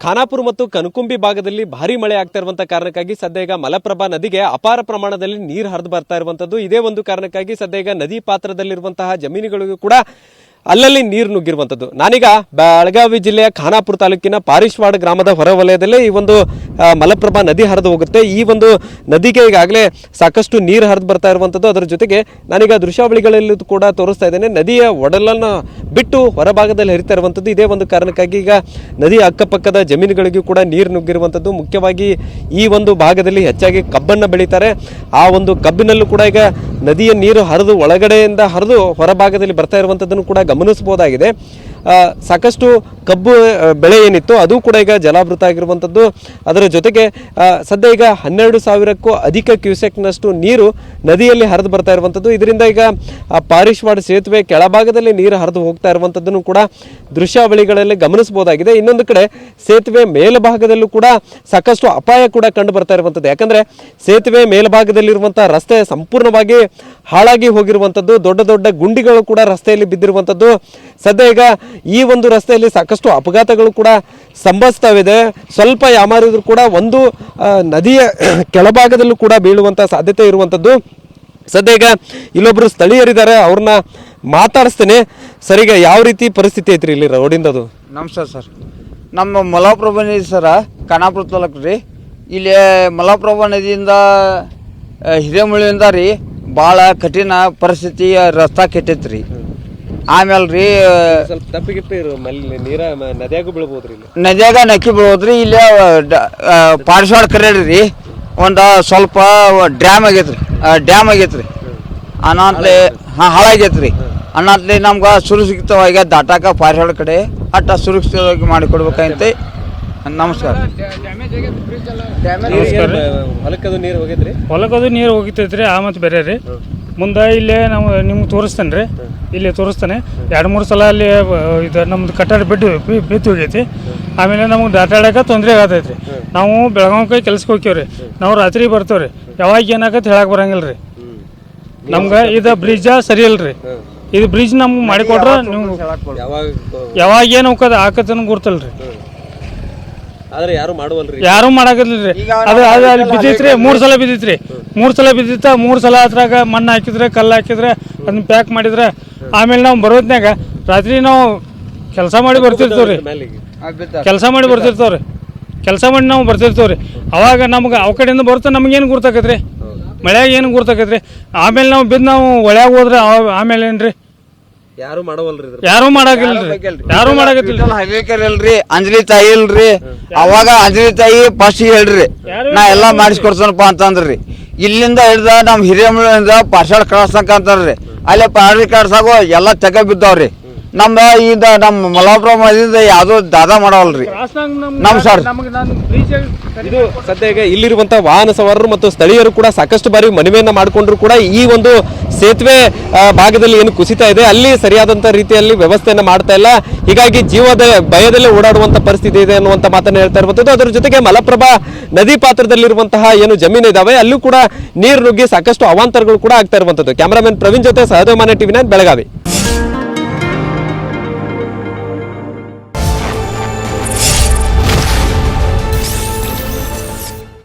ಖಾನಾಪುರ ಮತ್ತು ಕನಕುಂಬಿ ಭಾಗದಲ್ಲಿ ಭಾರಿ ಮಳೆ ಆಗ್ತಾ ಇರುವಂತಹ ಕಾರಣಕ್ಕಾಗಿ ಸದ್ಯ ಮಲಪ್ರಭಾ ನದಿಗೆ ಅಪಾರ ಪ್ರಮಾಣದಲ್ಲಿ ನೀರು ಹರಿದು ಬರ್ತಾ ಇರುವಂತದ್ದು. ಇದೇ ಒಂದು ಕಾರಣಕ್ಕಾಗಿ ಸದ್ಯ ನದಿ ಪಾತ್ರದಲ್ಲಿರುವಂತಹ ಜಮೀನುಗಳಿಗೂ ಕೂಡ ಅಲ್ಲಲ್ಲಿ ನೀರು ನುಗ್ಗಿರುವಂಥದ್ದು ನಾನೀಗ ಬೆಳಗಾವಿ ಜಿಲ್ಲೆಯ ಖಾನಾಪುರ ತಾಲೂಕಿನ ಪಾರಿಶ್ವಾಡ ಗ್ರಾಮದ ಹೊರವಲಯದಲ್ಲೇ ಈ ಒಂದು ಮಲಪ್ರಭಾ ನದಿ ಹರಿದು ಹೋಗುತ್ತೆ. ಈ ಒಂದು ನದಿಗೆ ಈಗಾಗಲೇ ಸಾಕಷ್ಟು ನೀರು ಹರಿದು ಬರ್ತಾ ಇರುವಂಥದ್ದು ಅದರ ಜೊತೆಗೆ ನಾನೀಗ ದೃಶ್ಯಾವಳಿಗಳಲ್ಲಿ ಕೂಡ ತೋರಿಸ್ತಾ ಇದ್ದೇನೆ. ನದಿಯ ಒಡಲನ್ನು ಬಿಟ್ಟು ಹೊರಭಾಗದಲ್ಲಿ ಹರಿತಾ ಇರುವಂಥದ್ದು ಇದೇ ಒಂದು ಕಾರಣಕ್ಕಾಗಿ ಈಗ ನದಿಯ ಅಕ್ಕಪಕ್ಕದ ಜಮೀನುಗಳಿಗೂ ಕೂಡ ನೀರು ನುಗ್ಗಿರುವಂಥದ್ದು ಮುಖ್ಯವಾಗಿ ಈ ಒಂದು ಭಾಗದಲ್ಲಿ ಹೆಚ್ಚಾಗಿ ಕಬ್ಬನ್ನು ಬೆಳೀತಾರೆ. ಆ ಒಂದು ಕಬ್ಬಿನಲ್ಲೂ ಕೂಡ ಈಗ ನದಿಯ ನೀರು ಹರಿದು ಒಳಗಡೆಯಿಂದ ಹರಿದು ಹೊರಭಾಗದಲ್ಲಿ ಬರ್ತಾ ಇರುವಂಥದ್ದನ್ನು ಕೂಡ ಗಮನಿಸಬಹುದಾಗಿದೆ. ಸಾಕಷ್ಟು ಕಬ್ಬು ಬೆಳೆ ಏನಿತ್ತು ಅದು ಕೂಡ ಈಗ ಜಲಾವೃತ ಆಗಿರುವಂಥದ್ದು. ಅದರ ಜೊತೆಗೆ ಸದ್ಯ ಈಗ ಹನ್ನೆರಡು ಸಾವಿರಕ್ಕೂ ಅಧಿಕ ಕ್ಯೂಸೆಕ್ನಷ್ಟು ನೀರು ನದಿಯಲ್ಲಿ ಹರಿದು ಬರ್ತಾ ಇರುವಂಥದ್ದು. ಇದರಿಂದ ಈಗ ಪಾರಿಶ್ವಾಡ ಸೇತುವೆ ಕೆಳಭಾಗದಲ್ಲಿ ನೀರು ಹರಿದು ಹೋಗ್ತಾ ಇರುವಂಥದ್ದನ್ನು ಕೂಡ ದೃಶ್ಯಾವಳಿಗಳಲ್ಲಿ ಗಮನಿಸಬಹುದಾಗಿದೆ. ಇನ್ನೊಂದು ಕಡೆ, ಸೇತುವೆ ಮೇಲ್ಭಾಗದಲ್ಲೂ ಕೂಡ ಸಾಕಷ್ಟು ಅಪಾಯ ಕೂಡ ಕಂಡು ಬರ್ತಾ ಇರುವಂಥದ್ದು. ಯಾಕಂದ್ರೆ, ಸೇತುವೆ ಮೇಲ್ಭಾಗದಲ್ಲಿರುವಂಥ ರಸ್ತೆ ಸಂಪೂರ್ಣವಾಗಿ ಹಾಳಾಗಿ ಹೋಗಿರುವಂಥದ್ದು. ದೊಡ್ಡ ದೊಡ್ಡ ಗುಂಡಿಗಳು ಕೂಡ ರಸ್ತೆಯಲ್ಲಿ ಬಿದ್ದಿರುವಂಥದ್ದು. ಸದ್ಯ ಈಗ ಈ ಒಂದು ರಸ್ತೆಯಲ್ಲಿ ಸಾಕಷ್ಟು ಅಪಘಾತಗಳು ಕೂಡ ಸಂಭವಿಸ್ತಾವಿದೆ. ಸ್ವಲ್ಪ ಯಾಮಾರಿದ್ರು ಕೂಡ ಒಂದು ನದಿಯ ಕೆಳಭಾಗದಲ್ಲೂ ಕೂಡ ಬೀಳುವಂತ ಸಾಧ್ಯತೆ ಇರುವಂಥದ್ದು ಸದ್ಯ ಈಗ ಇಲ್ಲೊಬ್ರು ಸ್ಥಳೀಯರಿದ್ದಾರೆ, ಅವ್ರನ್ನ ಮಾತಾಡಿಸ್ತೇನೆ. ಸರಿಗ ಯಾವ ರೀತಿ ಪರಿಸ್ಥಿತಿ ಐತ್ರಿ ಇಲ್ಲಿ ರೋಡಿಂದದು? ನಮಸ್ಕಾರ ಸರ್. ನಮ್ಮ ಮಲಪ್ರಭಾ ನದಿ ಸರ, ಖಾನಾಪುರ ತಾಲೂಕು ರೀ. ಇಲ್ಲಿ ಮಲಪ್ರಭಾ ನದಿಯಿಂದ ಹಿರೇಮಳಿಯಿಂದ ರೀ ಭಾಳ ಕಠಿಣ ಪರಿಸ್ಥಿತಿ ರಸ್ತಾ ಕೆಟ್ಟೈತೆ ರೀ ಆಮೇಲೆ ರೀ ಸ್ವಲ್ಪ ತಪ್ಪಿಗಿಟ್ಟು ಮಲ್ಲಿ ನೀರ ನದಿಯಾಗೂ ಬೀಳ್ಬೋದ್ರಿ ಇಲ್ಲಿ. ನದಿಯಾಗ ನಕ್ಕಿ ಬೀಳ್ಬೋದ್ರಿ ಇಲ್ಲಿ ಪಾರಿಶ್ವಾಡ ಕರೇಳಿ ರೀ ಒಂದು ಸ್ವಲ್ಪ ಡ್ಯಾಮ್ ಆಗೈತ್ರಿ ಡ್ಯಾಮ್ ಆಗೈತ್ರಿ. ಅನಾತ್ಲೆ ಹಾಂ ಹಾಳಾಗೈತ್ರಿ ಅನಾತ್ಲೆ ನಮ್ಗೆ ಸುರಕ್ಷಿತವಾಗಿ ದಾಟಾಕ ಪಾರಿಶ್ವಾಡ ಕಡೆ ಅಟ್ಟ ಸುರಕ್ಷಿತವಾಗಿ ಮಾಡಿಕೊಡ್ಬೇಕಂತ ನಮಸ್ಕಾರ. ಹೊಲಕ್ಕದು ನೀರು ಹೋಗೈತ್ರಿ? ಹೊಲಕ್ಕದು ನೀರು ಹೋಗಿತೈತ್ರಿ ಆ ಮತ್ತು ಬೇರೆ ರೀ. ಮುಂದೆ ಇಲ್ಲೇ ನಾವು ನಿಮ್ಗೆ ತೋರಿಸ್ತೇನೆ ರೀ. ಇಲ್ಲಿ ತೋರಿಸ್ತೇನೆ. ಎರಡು ಮೂರು ಸಲ ಅಲ್ಲಿ ಇದು ನಮ್ದು ಕಟ್ಟಡ ಬಿದ್ದು ಬಿ- ಬಿದ್ದು ಹೋಗೈತಿ. ಆಮೇಲೆ ನಮ್ಗೆ ದಾಟಾಡಕ್ಕೆ ತೊಂದರೆ ಆಗತೈತಿ ನಾವು ಬೆಳಗಾವಿ ಕೆಲ್ಸಕ್ಕೆ ಹೋಗ್ತೀವಿ ನಾವು ರಾತ್ರಿ ಬರ್ತೇವೆ ರೀ. ಯಾವಾಗ ಏನಾಗತ್ತೆ ಹೇಳಕ್ಕೆ ಬರಂಗಿಲ್ಲ ರೀ. ನಮ್ಗೆ ಇದು ಬ್ರಿಡ್ಜ ಸರಿ ಇಲ್ರಿ. ಇದು ಬ್ರಿಡ್ಜ್ ನಮ್ಗೆ ಮಾಡಿಕೊಟ್ರೆ ನೀವು ಯಾವಾಗ ಯಾವಾಗ ಏನು ಹೋಗೋದು ಗುರ್ತಲ್ಲ ರೀ ಆದ್ರೆ ಯಾರು ಮಾಡುವಲ್ರಿ? ಯಾರು ಮಾಡಾಕತ್ತಿಲ್ರಿ. ಅದು ಅದು ಅಲ್ಲಿ ಬಿದ್ದೈತ್ರಿ ಮೂರು ಸಲ ಬಿದ್ದೈತ್ರಿ. ಮೂರ್ ಸಲ ಬಿದ್ದಿತ್ತ ಮೂರು ಸಲ ಅದ್ರಾಗ ಮಣ್ಣು ಹಾಕಿದ್ರೆ ಕಲ್ಲು ಹಾಕಿದ್ರೆ ಅದನ್ನ ಪ್ಯಾಕ್ ಮಾಡಿದ್ರೆ ಆಮೇಲೆ ನಾವು ಬರೋದ್ನಾಗ ರಾತ್ರಿ ನಾವು ಕೆಲಸ ಮಾಡಿ ಬರ್ತಿರ್ತೇವ್ರಿ. ಕೆಲಸ ಮಾಡಿ ಬರ್ತಿರ್ತೇವ್ರಿ. ಕೆಲಸ ಮಾಡಿ ನಾವು ಬರ್ತಿರ್ತೇವ್ರಿ. ಅವಾಗ ನಮ್ಗೆ ಅವ ಕಡೆಯಿಂದ ಬರುತ್ತೆ ನಮಗೇನು ಗುರ್ತಾಕತ್ರಿ? ಮಳೆಯಾಗ ಏನು ಗುರ್ತಾಕತ್ರಿ? ಆಮೇಲೆ ನಾವು ಬಿದ್ದು ನಾವು ಒಳ್ಯಾಗ ಹೋದ್ರೆ ಆಮೇಲೆ ಏನ್ರಿ? ಯಾರು ಮಾಡವಲ್ರಿ ಇದ್ರ ಯಾರು ಮಾಡಾಕಿಲ್ರಿ ಯಾರು ಇಲ್ರಿ. ಅಂಜಲಿ ತಾಯಿ ಇಲ್ರಿ. ಅವಾಗ ಅಂಜಲಿ ತಾಯಿ ಫಸ್ಟ್ ಹೇಳ್ರಿ ನಾ ಎಲ್ಲಾ ಮಾಡಿಸ್ಕೊಡ್ತಾನಪ್ಪ ಅಂತಂದ್ರಿ. ಇಲ್ಲಿಂದ ಹಿಡ್ದ ನಮ್ಮ ಹಿರಿಯಮ್ಮಳಿಂದ ಪಾರ್ಸಲ್ ಕಳ್ಸಂಕ ಅಂತಾರ್ರಿ. ಅಲ್ಲೇ ಪಾರ್ಸಲ್ ಕಳ್ಸಾಗು ಎಲ್ಲ ತೆಗೆ ಬಿದ್ದಾವ್ರಿ. ನಮ್ದ ಈಗ ನಮ್ಮ ಮಲಾಪುರ ಮದಿಂದ ಯಾವ್ದೋ ದಾದ ಮಾಡವಲ್ರಿ. ನಮ್ ಸರ್ ಇದು ಸದ್ಯಕ್ಕೆ ಈಗ ಇಲ್ಲಿರುವಂತಹ ವಾಹನ ಸವಾರರು ಮತ್ತು ಸ್ಥಳೀಯರು ಕೂಡ ಸಾಕಷ್ಟು ಬಾರಿ ಮನವಿಯನ್ನ ಮಾಡಿಕೊಂಡ್ರು ಕೂಡ ಈ ಒಂದು ಸೇತುವೆ ಭಾಗದಲ್ಲಿ ಏನು ಕುಸಿತ ಇದೆ. ಅಲ್ಲಿ ಸರಿಯಾದಂತ ರೀತಿಯಲ್ಲಿ ವ್ಯವಸ್ಥೆಯನ್ನ ಮಾಡ್ತಾ ಇಲ್ಲ. ಹೀಗಾಗಿ ಜೀವದ ಭಯದಲ್ಲಿ ಓಡಾಡುವಂತ ಪರಿಸ್ಥಿತಿ ಇದೆ ಅನ್ನುವಂತ ಮಾತನ್ನ ಹೇಳ್ತಾ ಇರುವಂತದ್ದು ಅದರ ಜೊತೆಗೆ ಮಲಪ್ರಭಾ ನದಿ ಪಾತ್ರದಲ್ಲಿರುವಂತಹ ಏನು ಜಮೀನು ಇದಾವೆ ಅಲ್ಲೂ ಕೂಡ ನೀರು ನುಗ್ಗಿ ಸಾಕಷ್ಟು ಅವಾಂತರಗಳು ಕೂಡ ಆಗ್ತಾ ಇರುವಂತದ್ದು ಕ್ಯಾಮರಾಮನ್ ಪ್ರವೀಣ್ ಜೊತೆ ಸಹದೇವಮಾನ ಟಿವಿ ನೈನ್ ಬೆಳಗಾವಿ.